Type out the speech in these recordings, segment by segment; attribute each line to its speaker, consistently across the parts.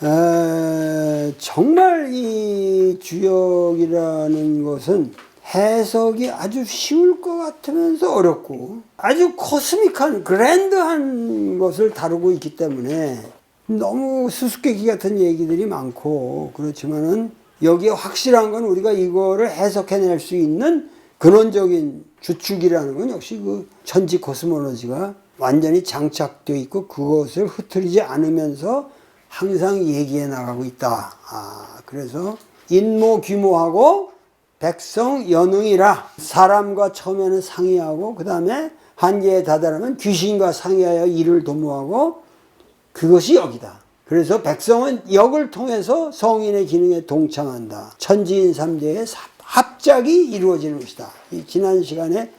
Speaker 1: 에, 정말 이 주역이라는 것은 해석이 아주 쉬울 것 같으면서 어렵고 아주 코스믹한 그랜드한 것을 다루고 있기 때문에 너무 수수께끼 같은 얘기들이 많고 그렇지만은 여기에 확실한 건 우리가 이거를 해석해낼 수 있는 근원적인 주축이라는 건 역시 그 천지 코스모로지가 완전히 장착되어 있고 그것을 흐트리지 않으면서 항상 얘기해 나가고 있다. 아, 그래서 인모 규모하고 백성 연응이라 사람과 처음에는 상의하고 그 다음에 한계에 다다르면 귀신과 상의하여 이를 도모하고 그것이 역이다. 그래서 백성은 역을 통해서 성인의 기능에 동참한다. 천지인 삼재의 합작이 이루어지는 것이다. 이 지난 시간에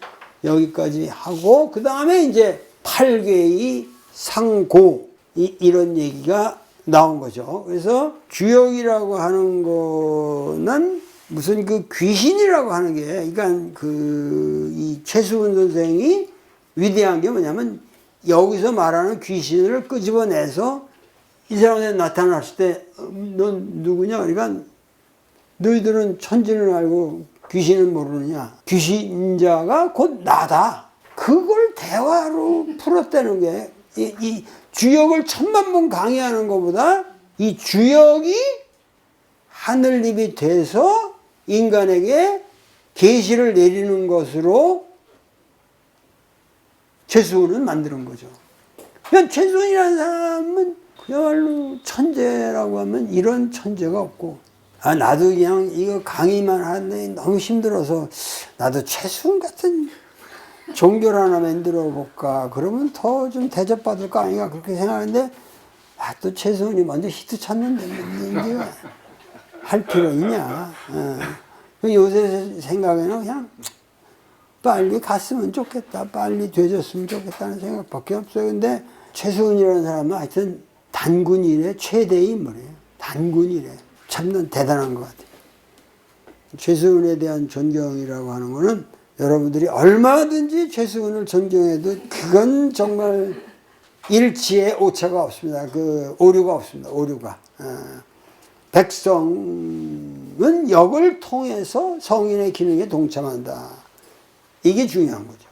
Speaker 1: 여기까지 하고 그 다음에 이제 8개의 상고 이, 이런 얘기가 나온 거죠. 그래서 주역이라고 하는 거는 무슨 그 귀신이라고 하는 게 그러니까 그 이 최수근 선생이 위대한 게 뭐냐면 여기서 말하는 귀신을 끄집어내서 이 사람한테 나타났을 때 넌 누구냐? 그러니까 너희들은 천지는 알고 귀신은 모르느냐? 귀신자가 곧 나다. 그걸 대화로 풀었다는 게, 이, 이 주역을 천만 번 강의하는 것보다 이 주역이 하늘입이 돼서 인간에게 계시를 내리는 것으로 최수훈은 만드는 거죠. 그냥 최수훈이라는 사람은 그야말로 천재라고 하면 이런 천재가 없고 아 나도 그냥 이거 강의만 하는데 너무 힘들어서 나도 최수훈 같은 종교를 하나 만들어 볼까 그러면 더 좀 대접받을 거 아닌가 그렇게 생각하는데 아 또 최수훈이 먼저 히트 쳤는데 뭐 이제 할 필요 있냐 어. 요새 생각에는 그냥 빨리 갔으면 좋겠다 빨리 되졌으면 좋겠다는 생각밖에 없어요 근데 최수훈이라는 사람은 하여튼 단군 이래 최대의 인물이에요. 단군 이래. 참난 대단한 것 같아요. 최수훈에 대한 존경이라고 하는 거는 여러분들이 얼마든지 최수훈을 존경해도 그건 정말 일치의 오차가 없습니다. 그 오류가 없습니다. 오류가. 어. 백성은 역을 통해서 성인의 기능에 동참한다. 이게 중요한 거죠.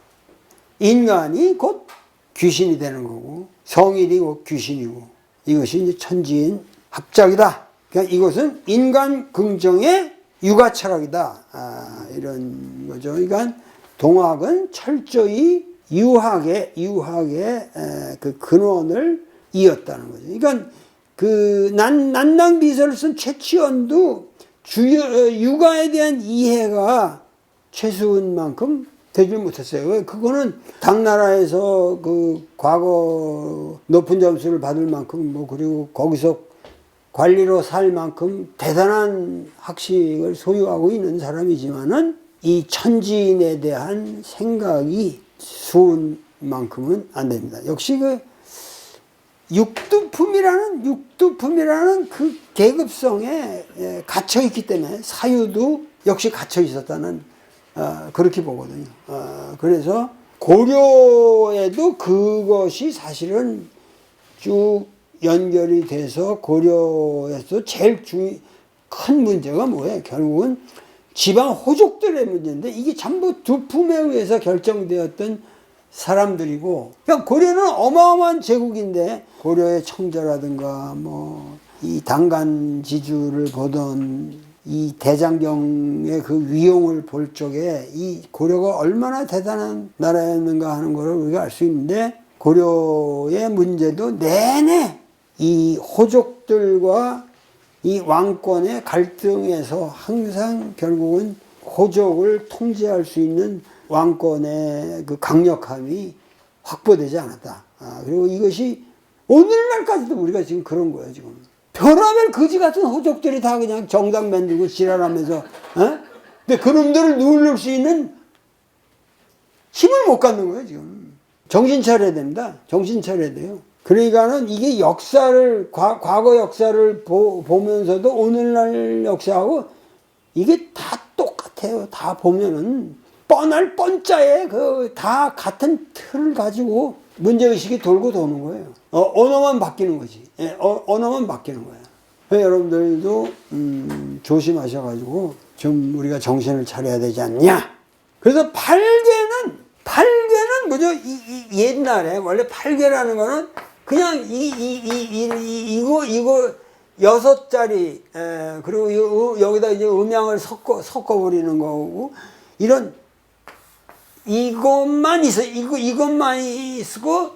Speaker 1: 인간이 곧 귀신이 되는 거고 성인이 곧 귀신이고 이것이 이제 천지인 합작이다. 그러니까 이것은 인간 긍정의 육아 철학이다. 아, 이런 거죠. 그러니까 동학은 철저히 유학의 유학의 에, 그 근원을 이었다는 거죠. 그러니까 그 난, 난낭 비서를 쓴 최치원도 주요 어, 육아에 대한 이해가 최수훈만큼 되질 못했어요. 왜? 그거는 당나라에서 그 과거 높은 점수를 받을 만큼 뭐 그리고 거기서 관리로 살 만큼 대단한 학식을 소유하고 있는 사람이지만은 이 천지인에 대한 생각이 수은 만큼은 안 됩니다. 역시 그 육두품이라는 육두품이라는 그 계급성에 예, 갇혀 있기 때문에 사유도 역시 갇혀 있었다는 어, 그렇게 보거든요. 어, 그래서 고려에도 그것이 사실은 쭉 연결이 돼서 고려에서 제일 중, 큰 문제가 뭐예요? 결국은 지방 호족들의 문제인데 이게 전부 두 품에 의해서 결정되었던 사람들이고 그냥 고려는 어마어마한 제국인데 고려의 청자라든가 뭐 이 당간 지주를 보던 이 대장경의 그 위용을 볼 적에 이 고려가 얼마나 대단한 나라였는가 하는 것을 우리가 알 수 있는데 고려의 문제도 내내 이 호족들과 이 왕권의 갈등에서 항상 결국은 호족을 통제할 수 있는 왕권의 그 강력함이 확보되지 않았다. 아, 그리고 이것이 오늘날까지도 우리가 지금 그런 거예요, 지금. 별하별 거지 같은 호족들이 다 그냥 정당 만들고 지랄하면서, 어? 근데 그놈들을 누를 수 있는 힘을 못 갖는 거예요, 지금. 정신 차려야 됩니다. 정신 차려야 돼요. 그러니까는 이게 역사를, 과, 과거 역사를 보, 보면서도 오늘날 역사하고 이게 다 똑같아요. 다 보면은 뻔할 뻔짜에 그 다 같은 틀을 가지고 문제의식이 돌고 도는 거예요. 어, 언어만 바뀌는 거지. 예, 어, 언어만 바뀌는 거야. 여러분들도 음, 조심하셔가지고 좀 우리가 정신을 차려야 되지 않냐. 그래서 팔개는 팔개는 뭐죠? 이, 이 옛날에 원래 팔개라는 거는 그냥 이 이 이 이 이거 이거 여섯 자리 에, 그리고 여기다 이제 음양을 섞어 섞어 버리는 거고 이런 이것만 있어 이거 이것만 있고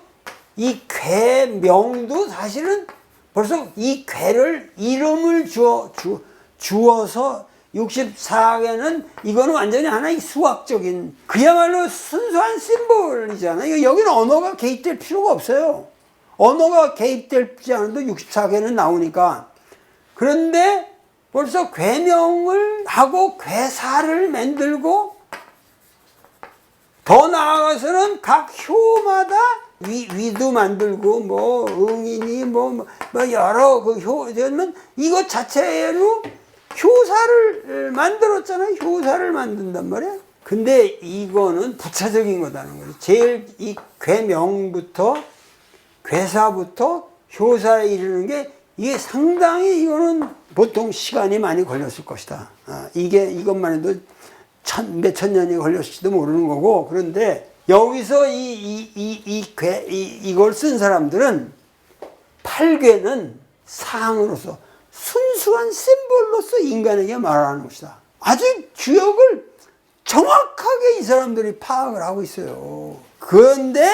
Speaker 1: 이 괴명도 사실은 벌써 이 괴를 이름을 주어 주, 주어서 64개는 이거는 완전히 하나의 수학적인 그야말로 순수한 심볼이잖아요. 여기는 언어가 개입될 필요가 없어요. 언어가 개입되지 않아도 64개는 나오니까 그런데 벌써 괴명을 하고 괴사를 만들고 더 나아가서는 각 효마다 위, 위도 만들고 뭐 응인이 뭐, 뭐, 뭐 여러 그 효, 저는 이것 자체로 효사를 만들었잖아요. 효사를 만든단 말이야. 근데 이거는 부차적인 거다는 거죠. 제일 이 괴명부터 괴사부터 효사에 이르는 게 이게 상당히 이거는 보통 시간이 많이 걸렸을 것이다. 아, 이게 이것만 해도 천, 몇천 년이 걸렸을지도 모르는 거고 그런데 여기서 이, 이, 이, 이 괴, 이, 이걸 쓴 사람들은 팔괴는 상으로서 순수한 심볼로서 인간에게 말하는 것이다. 아주 주역을 정확하게 이 사람들이 파악을 하고 있어요. 그런데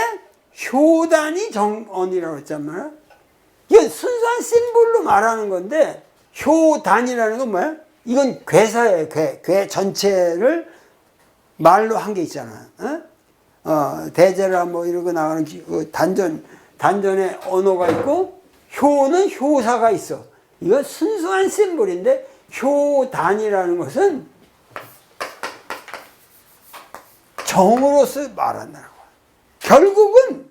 Speaker 1: 효단이 정언이라고 했잖아요. 이건 순수한 심볼로 말하는 건데 효단이라는 건 뭐야? 이건 괴사예요. 괴, 괴 전체를 말로 한 게 있잖아. 어? 어, 대제라 뭐 이러고 나가는 기- 그 단전 단전에 언어가 있고 효는 효사가 있어. 이건 순수한 심볼인데 효단이라는 것은 정으로서 말한다는 거야. 결국은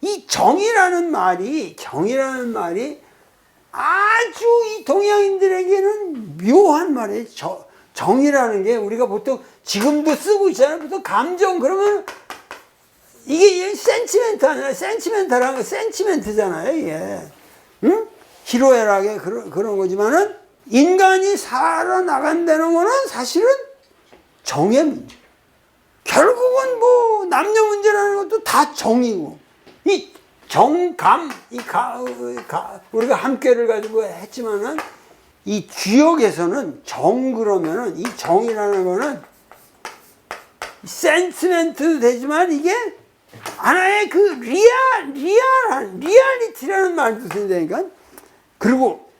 Speaker 1: 이 정이라는 말이 정이라는 말이 아주 이 동양인들에게는 묘한 말이에요. 저, 정이라는 게 우리가 보통 지금도 쓰고 있잖아요. 보통 감정 그러면 이게 센치멘트 아니라 센치멘탈한 거 센치멘트잖아요. 이게 응? 희로애락의 그런 그런 거지만은 인간이 살아나간다는 거는 사실은 정의 문제. 결국은 뭐 남녀 문제라는 것도 다 정이고 이 정감 이 가, 가, 우리가 함께를 가지고 했지만은 이 주역에서는 정 그러면은 이 정이라는 거는 센티멘트도 되지만 이게 하나의 그 리얼 리얼한 리얼리티라는 말도 쓴다니까. 그리고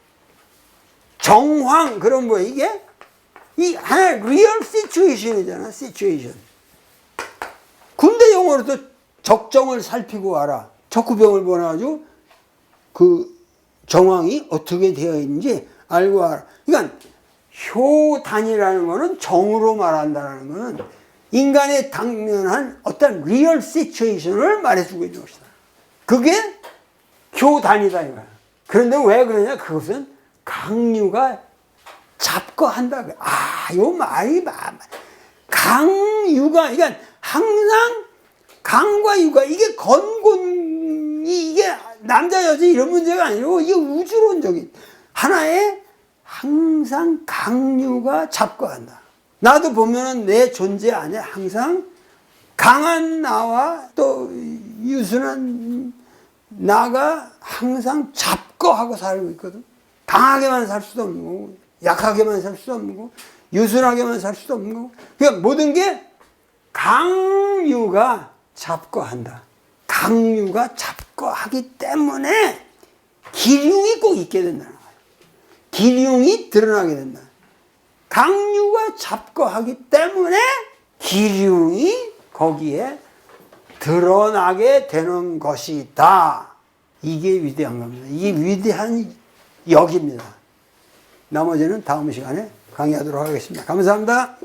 Speaker 1: 정황 그런 거 이게 이 하나의 리얼 시츄에이션이잖아 시츄에이션 군대 용어로도 적정을 살피고 와라. 척구병을 보내가지고 그 정황이 어떻게 되어 있는지 알고 와라. 그러니까 효단이라는 거는 정으로 말한다는 거는 인간의 당면한 어떤 리얼 시츄에이션을 말해주고 있는 것이다. 그게 효단이다 이거야. 그런데 왜 그러냐? 그것은 강류가 잡고한다. 아, 요 말이 마- 강유가 그러니까 항상 강과 유가 이게 건곤이 이게 남자 여자 이런 문제가 아니고 이게 우주론적인 하나의 항상 강유가 잡고한다. 나도 보면은 내 존재 안에 항상 강한 나와 또 유순한 나가 항상 잡고하고 살고 있거든. 강하게만 살 수도 없는 거고, 약하게만 살 수도 없는 거고, 유순하게만 살 수도 없는 거고. 그러니까 모든 게 강유가 잡고 한다. 강유가 잡고 하기 때문에 기륭이 꼭 있게 된다는 거야. 기륭이 드러나게 된다. 강유가 잡고 하기 때문에 기륭이 거기에 드러나게 되는 것이다. 이게 위대한 겁니다. 이게 위대한 역입니다. 나머지는 다음 시간에 강의하도록 하겠습니다. 감사합니다.